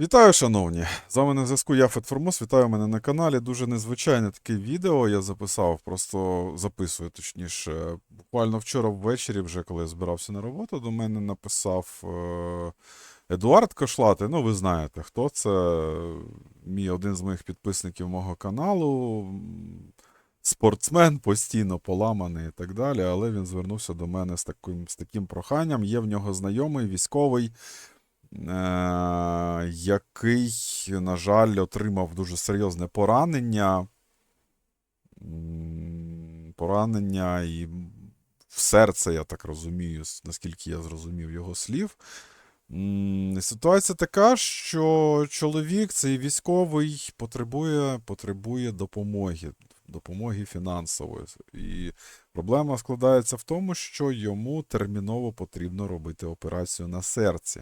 Вітаю, шановні! З вами на зв'язку я Фетформос. Вітаю мене на каналі. Дуже незвичайне таке відео я записав, просто записую, точніше. Буквально вчора ввечері, вже коли я збирався на роботу, до мене написав е, Едуард Кошлати. Ну, ви знаєте, хто це. Мій один з моїх підписників мого каналу. Спортсмен постійно поламаний і так далі, але він звернувся до мене з таким, з таким проханням. Є в нього знайомий військовий, який, на жаль, отримав дуже серйозне поранення. Поранення і в серце, я так розумію, наскільки я зрозумів його слів. Ситуація така, що чоловік, цей військовий, потребує, потребує допомоги, допомоги фінансової. І проблема складається в тому, що йому терміново потрібно робити операцію на серці.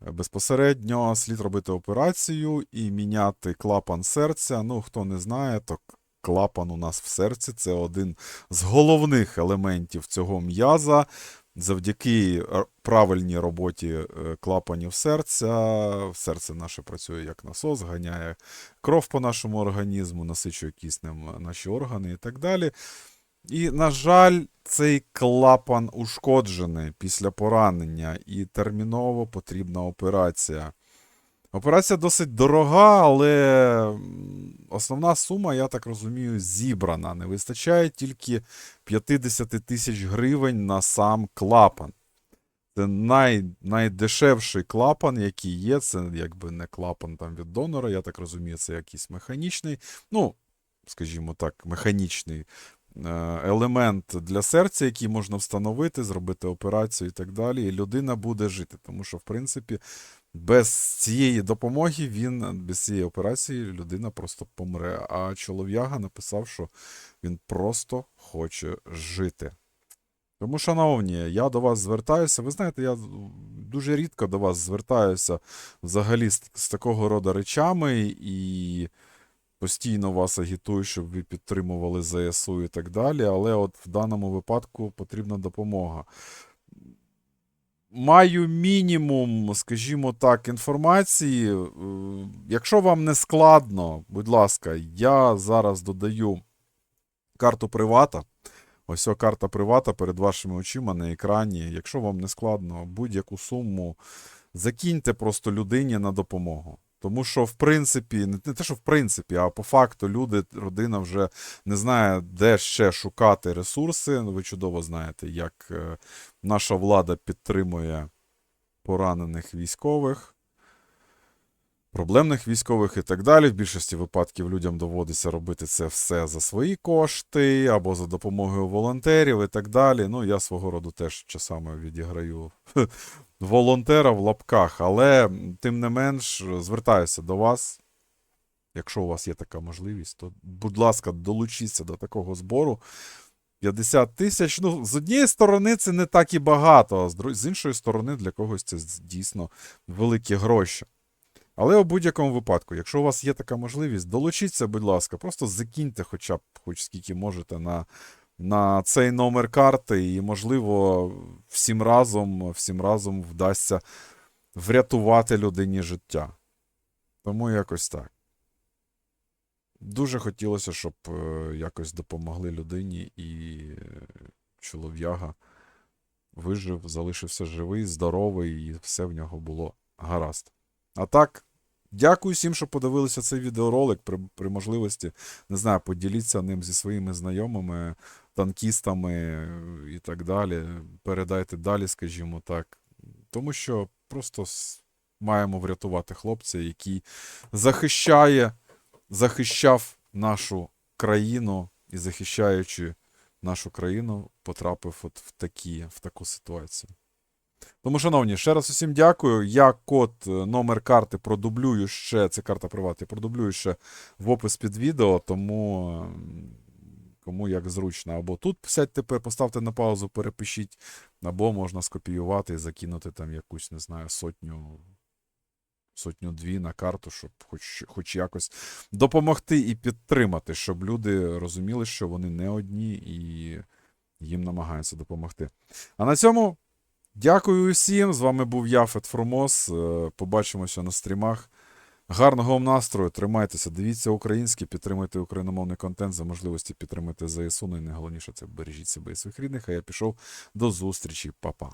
Безпосередньо слід робити операцію і міняти клапан серця. Ну, хто не знає, то клапан у нас в серці це один з головних елементів цього м'яза. Завдяки правильній роботі е, клапанів серця, серце наше працює як насос, ганяє кров по нашому організму, насичує киснем наші органи і так далі. І, на жаль, цей клапан ушкоджений після поранення, і терміново потрібна операція. Операція досить дорога, але основна сума, я так розумію, зібрана. Не вистачає тільки 50 тисяч гривень на сам клапан. Це най, найдешевший клапан, який є. Це якби не клапан там від донора, я так розумію, це якийсь механічний, ну, скажімо так, механічний елемент для серця, який можна встановити, зробити операцію і так далі. І людина буде жити. Тому що, в принципі, без цієї допомоги він, без цієї операції людина просто помре. А чолов'яга написав, що він просто хоче жити. Тому, шановні, я до вас звертаюся. Ви знаєте, я дуже рідко до вас звертаюся взагалі з, з такого роду речами і постійно вас агітую, щоб ви підтримували ЗСУ і так далі. Але от в даному випадку потрібна допомога. Маю мінімум, скажімо так, інформації. Е, Якщо вам не складно, будь ласка, я зараз додаю карту привата. Ось карта привата перед вашими очима на екрані. Якщо вам не складно, будь-яку суму закиньте просто людині на допомогу. Тому що, в принципі, не те, що в принципі, а по факту люди, родина вже не знає, де ще шукати ресурси. Ну, Ви чудово знаєте, як е, наша влада підтримує поранених військових, проблемних військових і так далі. В більшості випадків людям доводиться робити це все за свої кошти або за допомогою волонтерів і так далі. Ну, я свого роду теж часами відіграю волонтера в лапках, але тим не менш звертаюся до вас. Якщо у вас є така можливість, то, будь ласка, долучіться до такого збору. 50 тисяч. Ну, з однієї сторони, це не так і багато, а з, іншої сторони, для когось це дійсно великі гроші. Але у будь-якому випадку, якщо у вас є така можливість, долучіться, будь ласка, просто закиньте хоча б хоч скільки можете на, на цей номер карти, і, можливо, всім разом, всім разом вдасться врятувати людині життя. Тому якось так. Дуже хотілося, щоб е, якось допомогли людині, і чолов'яга вижив, залишився живий, здоровий, і все в нього було гаразд. А так, дякую всім, що подивилися цей відеоролик. При, при можливості, не знаю, поділіться ним зі своїми знайомими, танкістами і так далі. Передайте далі, скажімо так. Тому що просто маємо врятувати хлопця, який захищає, захищав нашу країну і захищаючи нашу країну, потрапив от в, такі, в таку ситуацію. Тому, шановні, ще раз усім дякую. Я код, е, номер карти продублюю ще, це карта приват, я продублюю ще в опис під відео, тому ем, кому як зручно. Або тут сядьте, поставте на паузу, перепишіть, або можна скопіювати і закинути там якусь, не знаю, сотню. Сотню-дві на карту, щоб хоч, хоч якось допомогти і підтримати, щоб люди розуміли, що вони не одні і їм намагаються допомогти. А на цьому Дякую усім. З вами був я, Фет. Е, Побачимося на стрімах. Гарного вам настрою, тримайтеся, дивіться українське, підтримуйте україномовний контент, за можливості підтримати ЗСУ. Ну і найголовніше це бережіть себе і своїх рідних. А я пішов до зустрічі, Па-па.